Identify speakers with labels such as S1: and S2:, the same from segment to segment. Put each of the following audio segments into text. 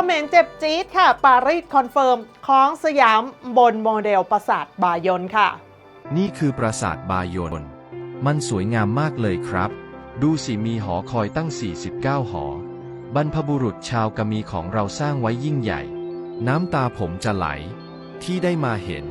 S1: เขมรเจ็บจี๊ดค่ะ ปารีสคอนเฟิร์มของสยามบนโมเดลปราสาทบายอนค่ะ
S2: นี่คือปราสาทบายอนมันสวยงามมากเลยครับ ดูสิมีหอคอยตั้ง 49 หอ บรรพบุรุษชาวกะมีของเราสร้างไว้ยิ่งใหญ่ น้ำตาผมจะไหล ที่ได้มาเห็น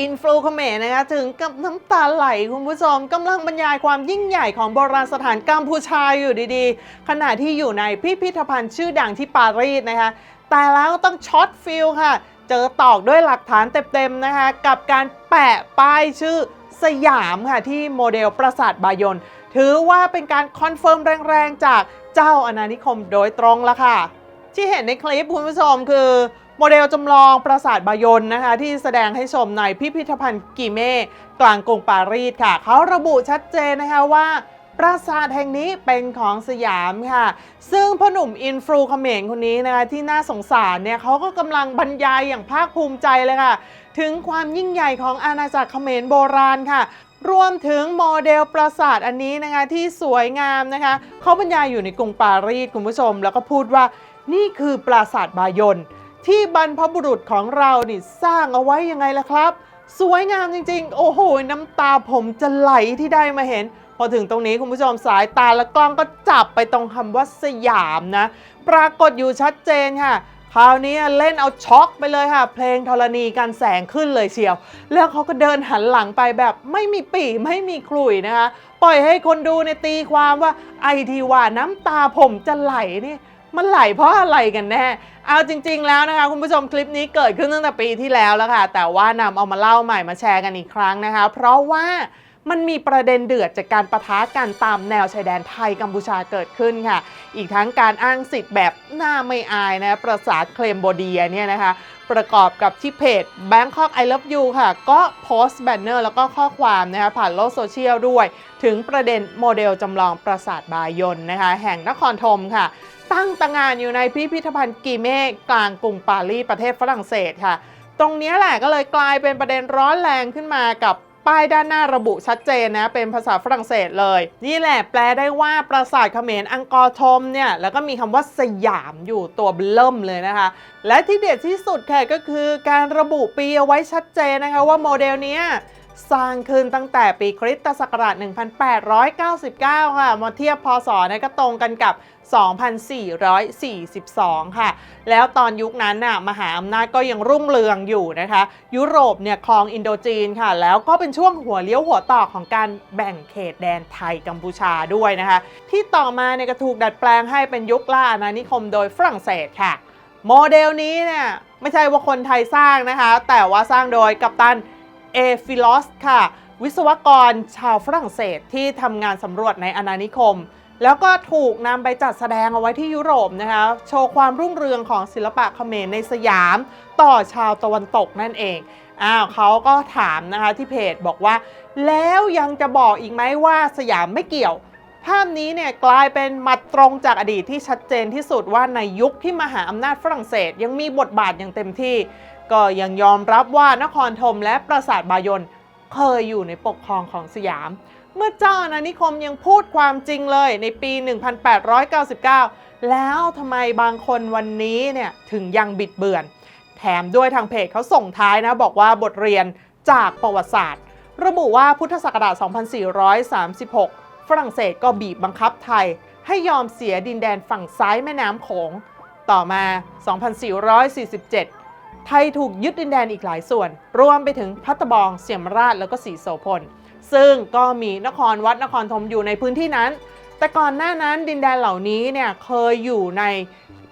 S1: อินฟลูเขมรนะคะถึงกับน้ำตาไหลคุณผู้ชมกำลังบรรยายความยิ่งใหญ่ของโบราณสถานกัมพูชาอยู่ดีๆ ขณะที่อยู่ในพิพิธภัณฑ์ชื่อดังที่ปารีสนะคะ แต่แล้วต้องช็อตฟิลค่ะ เจอตอกด้วยหลักฐานเต็มๆนะคะ กับการแปะป้ายชื่อสยามค่ะที่โมเดลปราสาทบายอนถือว่าเป็นการคอนเฟิร์มแรงๆ จากเจ้าอาณานิคมโดยตรงละค่ะ ที่เห็นในคลิปคุณผู้ชมคือ โมเดลจำลองปราสาทบายอนนะคะที่แสดงให้ชมในพิพิธภัณฑ์กิเม่กลางกรุงปารีสค่ะ เขาระบุชัดเจนนะคะว่าปราสาทแห่งนี้เป็นของสยามค่ะ ซึ่งพ่อหนุ่มอินฟลูเขมรคนนี้นะคะที่น่าสงสารเนี่ยเขาก็กำลังบรรยายอย่างภาคภูมิใจเลยค่ะ ถึงความยิ่งใหญ่ของอาณาจักรเขมรโบราณค่ะ รวมถึงโมเดลปราสาทอันนี้นะคะที่สวยงามนะคะเขาบรรยายอยู่ในกรุงปารีสคุณผู้ชม แล้วก็พูดว่านี่คือปราสาทบายอน ที่บรรพบุรุษของเรานี่สร้างเอาไว้ยังไงล่ะครับ สวยงามจริงๆ โอ้โห น้ำตาผมจะไหลที่ได้มาเห็น พอถึงตรงนี้คุณผู้ชมสายตาและกล้องก็จับไปตรงคำว่าสยามนะ ปรากฏอยู่ชัดเจนค่ะคราวนี้เล่นเอาช็อกไปเลยค่ะ เพลงธรณีการแสงขึ้นเลยเชียว แล้วเขาก็เดินหันหลังไปแบบไม่มีปีไม่มีคลุยนะคะ ปล่อยให้คนดูในยตีความว่าไอทีว่าน้ำตาผมจะไหลนี่ มันไหลเพราะอะไรกันแน่ เอาจริง ๆ แล้วนะคะ คุณผู้ชมคลิปนี้เกิดขึ้นตั้งแต่ปีที่แล้วแล้วค่ะ แต่ว่านำเอามาเล่าใหม่มาแชร์กันอีกครั้งนะคะ เพราะว่ามันมีประเด็นเดือดจากการประทะกันตามแนวชายแดนไทยกัมพูชาเกิดขึ้นค่ะ อีกทั้งการอ้างสิทธิ์แบบหน้าไม่อายนะประสาทเคลมโบเดียเนี่ยนะคะ ประกอบกับที่เพจ Bangkok I Love You ค่ะ ก็โพสต์แบนเนอร์แล้วก็ข้อความนะคะผ่านโลกโซเชียลด้วย ถึงประเด็นโมเดลจำลองปราสาทบายอนนะคะ แห่งนครธมค่ะ ตั้งตางานอยู่ในพิพิธภัณฑ์กีเม่กลางกรุงปารีสประเทศฝรั่งเศสค่ะ ตรงนี้แหละก็เลยกลายเป็นประเด็นร้อนแรงขึ้นมากับป้ายด้านหน้าระบุชัดเจนนะ เป็นภาษาฝรั่งเศสเลย นี่แหละแปลได้ว่าปราสาทเขมรอังกอร์ธมเนี่ย แล้วก็มีคำว่าสยามอยู่ตัวเบิ่มเลยนะคะ และที่เด็ดที่สุดค่ะก็คือการระบุปีเอาไว้ชัดเจนนะคะว่าโมเดลเนี้ย สร้างขึ้นตั้งแต่ปีคริสตศักราช 1899 ค่ะมาเทียบพศนะก็ตรงกันกับ 2442 ค่ะ แล้วตอนยุคนั้นน่ะมหาอำนาจก็ยังรุ่งเรืองอยู่นะคะ ยุโรปเนี่ยครองอินโดจีนค่ะ แล้วก็เป็นช่วงหัวเลี้ยวหัวต่อของการแบ่งเขตแดนไทยกัมพูชาด้วยนะคะ ที่ต่อมาเนี่ยก็ถูกดัดแปลงให้เป็นยุคล่าอาณานิคมโดยฝรั่งเศสค่ะ โมเดลนี้เนี่ยไม่ใช่ว่าคนไทยสร้างนะคะ แต่ว่าสร้างโดยกัปตัน เอฟิลอสค่ะ วิศวกรชาวฝรั่งเศสที่ทำงานสำรวจในอาณานิคม แล้วก็ถูกนำไปจัดแสดงเอาไว้ที่ยุโรปนะคะ โชว์ความรุ่งเรืองของศิลปะเขมรในสยาม ต่อชาวตะวันตกนั่นเองอ้าวเขาก็ถามนะคะที่เพจบอกว่า แล้วยังจะบอกอีกไหมว่าสยามไม่เกี่ยว ภาพนี้เนี่ยกลายเป็นมัดตรงจากอดีตที่ชัดเจนที่สุดว่าในยุคที่มหาอำนาจฝรั่งเศส ยังมีบทบาทอย่างเต็มที่ ก็ยังยอมรับว่านครธมและปราสาทบายอนเคยอยู่ในปกครองของสยาม เมื่อเจ้าอาณานิคมยังพูดความจริงเลยในปี 1899 แล้วทำไมบางคนวันนี้เนี่ยถึงยังบิดเบือน แถมด้วยทางเพจเขาส่งท้ายนะ บอกว่าบทเรียนจากประวัติศาสตร์ ระบุว่าพุทธศักราช 2436 ฝรั่งเศสก็บีบบังคับไทย ให้ยอมเสียดินแดนฝั่งซ้ายแม่น้ำโขง ต่อมา 2447 ไทยถูกยึดดินแดนอีกหลายส่วน รวมไปถึงพัตตบองเสียมราชแล้วก็สีโสพล ซึ่งก็มีนครวัดนครธมอยู่ในพื้นที่นั้น แต่ก่อนหน้านั้นดินแดนเหล่านี้เนี่ยเคยอยู่ใน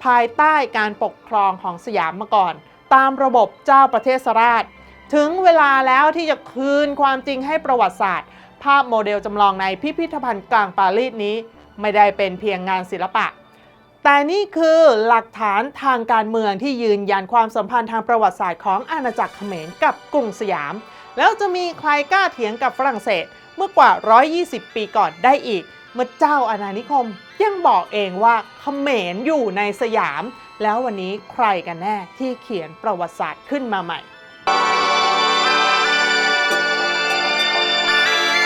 S1: ภายใต้การปกครองของสยามมาก่อน ตามระบบเจ้าประเทศราช ถึงเวลาแล้วที่จะคืนความจริงให้ประวัติศาสตร์ ภาพโมเดลจำลองในพิพิธภัณฑ์กลางปารีสนี้ ไม่ได้เป็นเพียงงานศิลปะ แต่นี่คือหลักฐานทางการเมืองที่ยืนยันความสัมพันธ์ทางประวัติศาสตร์ของอาณาจักรเขมรกับกรุงสยาม แล้วจะมีใครกล้าเถียงกับฝรั่งเศสเมื่อกว่า 120 ปีก่อนได้อีก เมื่อเจ้าอาณานิคม ยังบอกเองว่าเขมรอยู่ในสยาม แล้ววันนี้ใครกันแน่ที่เขียนประวัติศาสตร์ขึ้นมาใหม่